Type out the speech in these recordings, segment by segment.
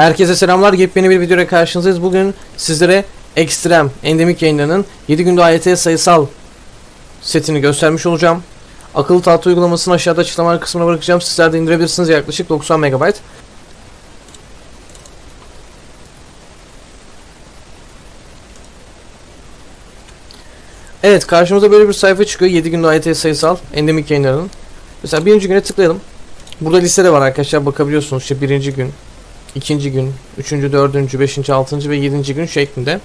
Herkese selamlar. Yepyeni bir videoya karşınızdayız. Bugün sizlere Ekstrem Endemik yayınlarının 7 günde AYT sayısal setini göstermiş olacağım. Akıllı tahta uygulamasını aşağıda açıklamalar kısmına bırakacağım. Sizler de indirebilirsiniz. Yaklaşık 90 MB. Evet karşımıza böyle bir sayfa çıkıyor. 7 günde AYT sayısal endemik yayınlarının. Mesela birinci güne tıklayalım. Burada listede var arkadaşlar bakabiliyorsunuz. İşte birinci gün, ikinci gün, üçüncü, dördüncü, beşinci, altıncı ve yedinci gün şeklinde.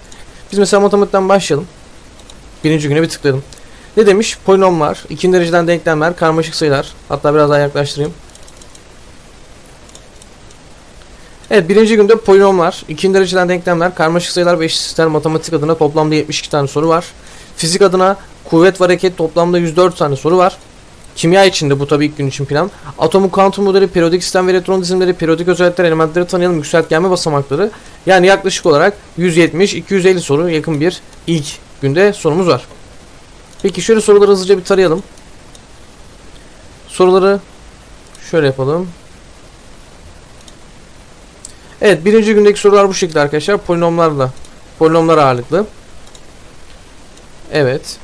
Biz mesela matematikten başlayalım. Birinci güne bir tıklayalım. Ne demiş? Polinomlar, ikinci dereceden denklemler, karmaşık sayılar. Hatta biraz daha yaklaştırayım. Evet birinci günde polinomlar, ikinci dereceden denklemler, karmaşık sayılar ve eşitsizler matematik adına toplamda 72 tane soru var. Fizik adına kuvvet ve hareket toplamda 104 tane soru var. Kimya içinde bu tabii ilk gün için plan. Atomu kuantum modeli, periyodik sistem ve elektron dizimleri, periyodik özellikler, elementleri tanıyalım, yükseltgenme basamakları. Yani yaklaşık olarak 170-250 soru yakın bir ilk günde sorumuz var. Peki şöyle soruları hızlıca bir tarayalım. Soruları şöyle yapalım. Evet birinci gündeki sorular bu şekilde arkadaşlar. Polinomlarla. Polinomlar ağırlıklı. Evet.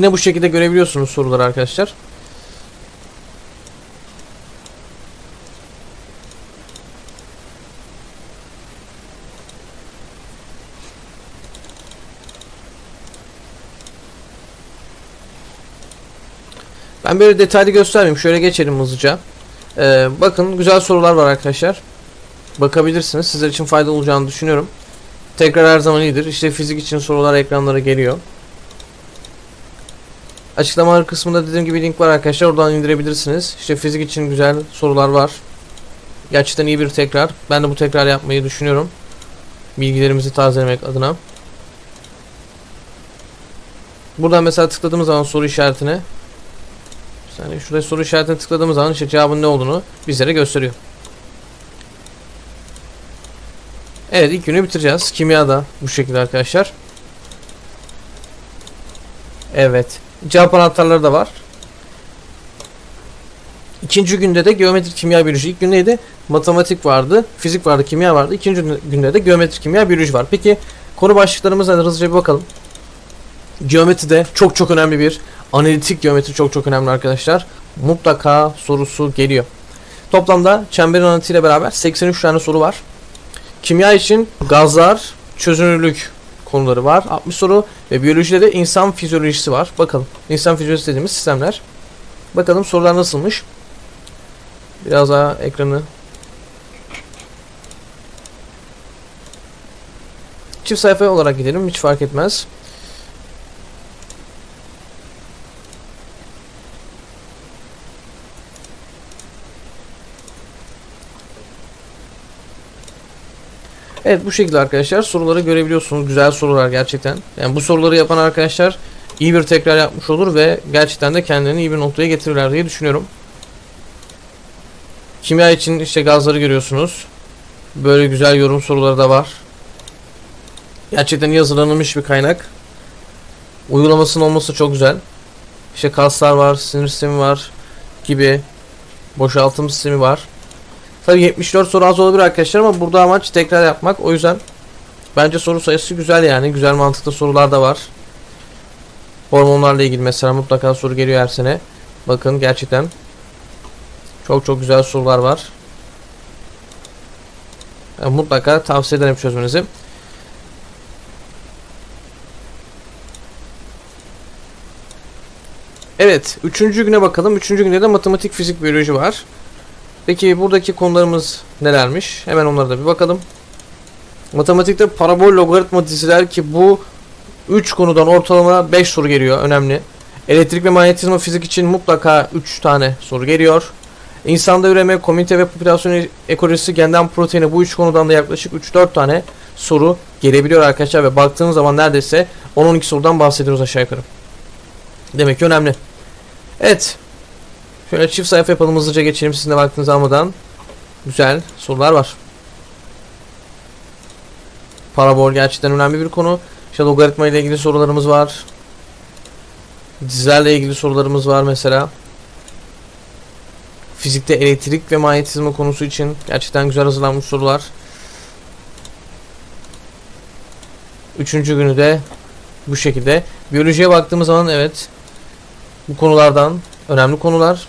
Yine bu şekilde görebiliyorsunuz soruları arkadaşlar. Ben böyle detaylı göstermeyeyim. Şöyle geçelim hızlıca. Ee, bakın güzel sorular var arkadaşlar. Bakabilirsiniz. Sizler için faydalı olacağını düşünüyorum. Tekrar her zaman iyidir. İşte fizik için sorular ekranlara geliyor. Açıklamalar kısmında dediğim gibi link var arkadaşlar. Oradan indirebilirsiniz. İşte fizik için güzel sorular var. Gerçekten iyi bir tekrar. Ben de bu tekrar yapmayı düşünüyorum. Bilgilerimizi tazelemek adına. Buradan mesela tıkladığımız zaman soru işaretine yani şurada soru işaretine tıkladığımız zaman işte cevabın ne olduğunu bizlere gösteriyor. Evet ilk günü bitireceğiz. Kimyada bu şekilde arkadaşlar. Evet. Cevap anahtarları da var. İkinci günde de geometri, kimya, biyoloji. İlk gün neydi? Matematik vardı, fizik vardı, kimya vardı. İkinci günde de geometri, kimya, biyoloji var. Peki konu başlıklarımıza hızlıca bir bakalım. Geometri de çok çok önemli bir analitik geometri çok çok önemli arkadaşlar. Mutlaka sorusu geliyor. Toplamda çemberin analitiyle beraber 83 tane soru var. Kimya için gazlar, çözünürlük konuları var. 60 soru ve biyolojide de insan fizyolojisi var. Bakalım. İnsan fizyolojisi dediğimiz sistemler. Bakalım sorular nasılmış. Biraz daha ekranı Çift sayfa olarak gidelim hiç fark etmez. Evet bu şekilde arkadaşlar soruları görebiliyorsunuz. Güzel sorular gerçekten. Yani bu soruları yapan arkadaşlar iyi bir tekrar yapmış olur ve gerçekten de kendilerini iyi bir noktaya getirirler diye düşünüyorum. Kimya için işte gazları görüyorsunuz. Böyle güzel yorum soruları da var. Gerçekten hazırlanılmış bir kaynak. Uygulamasının olması çok güzel. İşte kaslar var, sinir sistemi var gibi. Boşaltım sistemi var. Tabii 74 soru az olabilir arkadaşlar ama burada amaç tekrar yapmak. O yüzden bence soru sayısı güzel yani. Güzel mantıklı sorular da var. Hormonlarla ilgili mesela mutlaka soru geliyor her sene. Bakın gerçekten çok çok güzel sorular var. Yani mutlaka tavsiye ederim çözmenizi. Evet, üçüncü güne bakalım. Üçüncü günde de matematik, fizik, biyoloji var. Peki buradaki konularımız nelermiş? Hemen onlara da bir bakalım. Matematikte parabol logaritma diziler ki bu 3 konudan ortalama 5 soru geliyor. Önemli. Elektrik ve manyetizma fizik için mutlaka 3 tane soru geliyor. İnsanda üreme, komünite ve popülasyon ekolojisi, genden proteini bu 3 konudan da yaklaşık 3-4 tane soru gelebiliyor arkadaşlar ve baktığınız zaman neredeyse 10-12 sorudan bahsediyoruz aşağı yukarı. Demek ki önemli. Evet. Şöyle çift sayfa yapalım hızlıca geçelim sizin de vaktinizi almadan. Güzel sorular var. Parabol gerçekten önemli bir konu. İşte logaritma ile ilgili sorularımız var. Dizilerle ilgili sorularımız var mesela. Fizikte elektrik ve manyetizma konusu için gerçekten güzel hazırlanmış sorular. Üçüncü günü de bu şekilde. Biyolojiye baktığımız zaman evet bu konulardan önemli konular.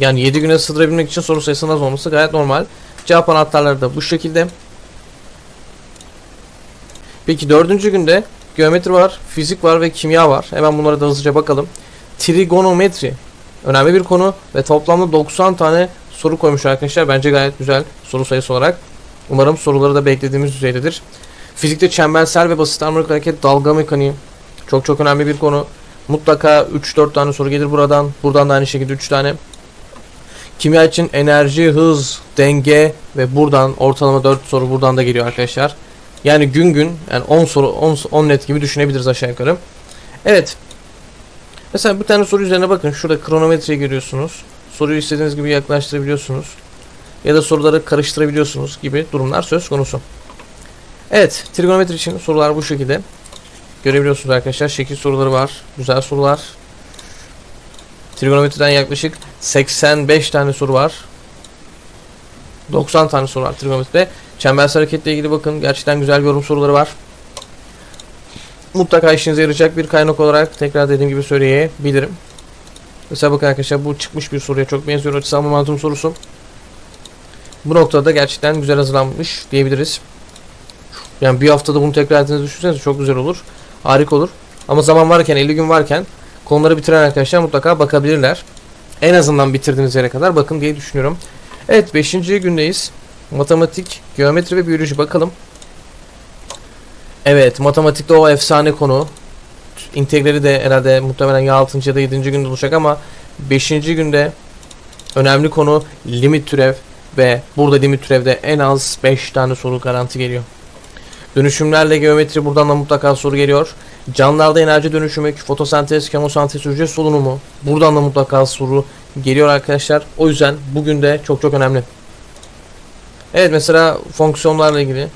Yani 7 güne sığdırabilmek için soru sayısının az olması gayet normal. Cevap anahtarları da bu şekilde. Peki dördüncü günde geometri var, fizik var ve kimya var. Hemen bunlara da hızlıca bakalım. Trigonometri önemli bir konu ve toplamda 90 tane soru koymuş arkadaşlar. Bence gayet güzel soru sayısı olarak. Umarım soruları da beklediğimiz düzeydedir. Fizikte çembersel ve basit harmonik hareket dalga mekaniği çok çok önemli bir konu. Mutlaka 3-4 tane soru gelir buradan. Buradan da aynı şekilde 3 tane. Kimya için enerji, hız, denge ve buradan ortalama 4 soru buradan da geliyor arkadaşlar. Yani gün gün yani 10 soru 10, 10 net gibi düşünebiliriz aşağı yukarı. Evet. Mesela bir tane soru üzerine bakın. Şurada kronometreyi görüyorsunuz. Soruyu istediğiniz gibi yaklaştırabiliyorsunuz. Ya da soruları karıştırabiliyorsunuz gibi durumlar söz konusu. Evet, trigonometri için sorular bu şekilde. Görebiliyorsunuz arkadaşlar. Şekil soruları var. Güzel sorular. Trigonometriden yaklaşık 85 tane soru var. 90 tane soru var trigonometride. Çembersel hareketle ilgili bakın. Gerçekten güzel yorum soruları var. Mutlaka işinize yarayacak bir kaynak olarak tekrar dediğim gibi söyleyebilirim. Mesela bakın arkadaşlar bu çıkmış bir soruya çok benziyor. Açısal momentum sorusu. Bu noktada gerçekten güzel hazırlanmış diyebiliriz. Yani bir haftada bunu tekrar ettiğinizi düşünsenize çok güzel olur. Harika olur. Ama zaman varken 50 gün varken konuları bitiren arkadaşlar mutlaka bakabilirler. En azından bitirdiğiniz yere kadar bakın diye düşünüyorum. Evet 5. gündeyiz. Matematik, geometri ve biyoloji bakalım. Evet matematikte o efsane konu. İntegrali de herhalde muhtemelen ya 6. ya da 7. günde olacak ama 5. günde önemli konu limit türev ve burada limit türevde en az 5 tane soru garanti geliyor. Dönüşümlerle geometri buradan da mutlaka soru geliyor. Canlılarda enerji dönüşümü, fotosentez, kemosentez, hücre solunumu buradan da mutlaka soru geliyor arkadaşlar. O yüzden bugün de çok çok önemli. Evet mesela fonksiyonlarla ilgili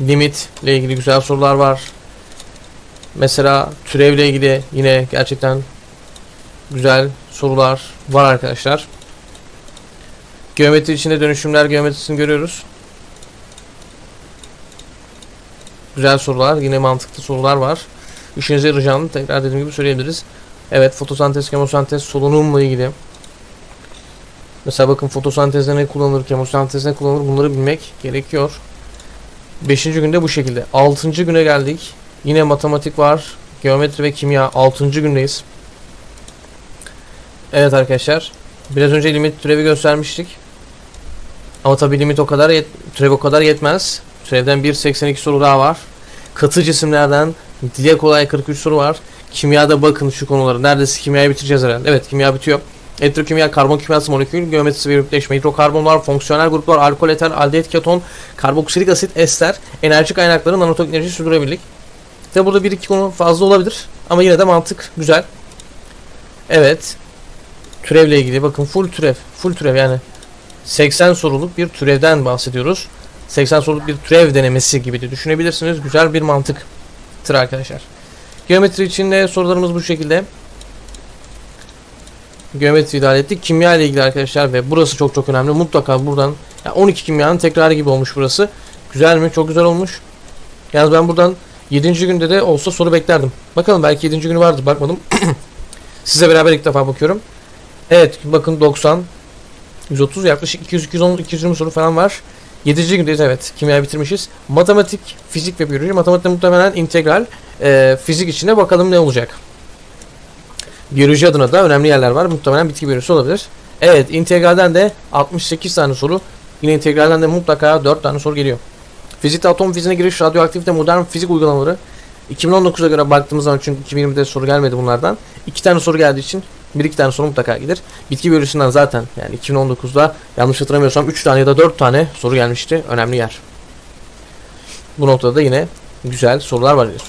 limit ile ilgili güzel sorular var. Mesela türevle ilgili yine gerçekten güzel sorular var arkadaşlar. Geometri içinde dönüşümler geometrisini görüyoruz. Güzel sorular, yine mantıklı sorular var. İşinize yarayacağını tekrar dediğim gibi söyleyebiliriz. Evet, fotosentez, kemosentez, solunumla ilgili. Mesela bakın fotosentezde ne kullanılır, kemosentezde ne kullanılır bunları bilmek gerekiyor. Beşinci günde bu şekilde. Altıncı güne geldik. Yine matematik var. Geometri ve kimya. Altıncı gündeyiz. Evet arkadaşlar. Biraz önce limit türevi göstermiştik. Ama tabi limit o kadar yet türev o kadar yetmez. Türevden 1.82 soru daha var. Katı cisimlerden dile kolay 43 soru var. Kimyada bakın şu konuları. Neredeyse kimyayı bitireceğiz herhalde. Evet kimya bitiyor. Elektrokimya, karbon kimyası, molekül, geometrisi ve yürütleşme, hidrokarbonlar, fonksiyonel gruplar, alkol, eter, aldehyat, keton, karboksilik asit, ester, enerji kaynakları, nanoteknoloji, sürdürülebilirlik. Tabi burada bir iki konu fazla olabilir ama yine de mantık güzel. Evet. Türevle ilgili bakın full türev, full türev yani 80 soruluk bir türevden bahsediyoruz. 80 soruluk bir türev denemesi gibi de düşünebilirsiniz. Güzel bir mantıktır arkadaşlar. Geometri için de sorularımız bu şekilde. Geometri idare ettik. Kimya ile ilgili arkadaşlar ve burası çok çok önemli. Mutlaka buradan yani 12 kimyanın tekrarı gibi olmuş burası. Güzel mi? Çok güzel olmuş. Yalnız ben buradan 7. günde de olsa soru beklerdim. Bakalım belki 7. günü vardır bakmadım. Size beraber ilk defa bakıyorum. Evet bakın 90 130 yaklaşık 200 210 220 soru falan var. 7. gündeyiz evet. Kimya bitirmişiz. Matematik, fizik ve biyoloji. Matematikte muhtemelen integral. Ee, fizik içinde bakalım ne olacak. Biyoloji adına da önemli yerler var. Muhtemelen bitki biyolojisi olabilir. Evet, integralden de 68 tane soru. Yine integralden de mutlaka 4 tane soru geliyor. Fizikte atom fiziğine giriş, radyoaktifte modern fizik uygulamaları. 2019'a göre baktığımız zaman çünkü 2020'de soru gelmedi bunlardan. 2 tane soru geldiği için bir iki tane soru mutlaka gelir. Bitki biyolojisinden zaten yani 2019'da yanlış hatırlamıyorsam 3 tane ya da 4 tane soru gelmişti. Önemli yer. Bu noktada da yine güzel sorular var diyorsun.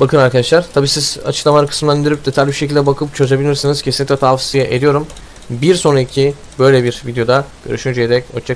Bakın arkadaşlar. Tabi siz açıklamalar kısmından indirip detaylı bir şekilde bakıp çözebilirsiniz. Kesinlikle tavsiye ediyorum. Bir sonraki böyle bir videoda görüşünceye dek hoşçakalın.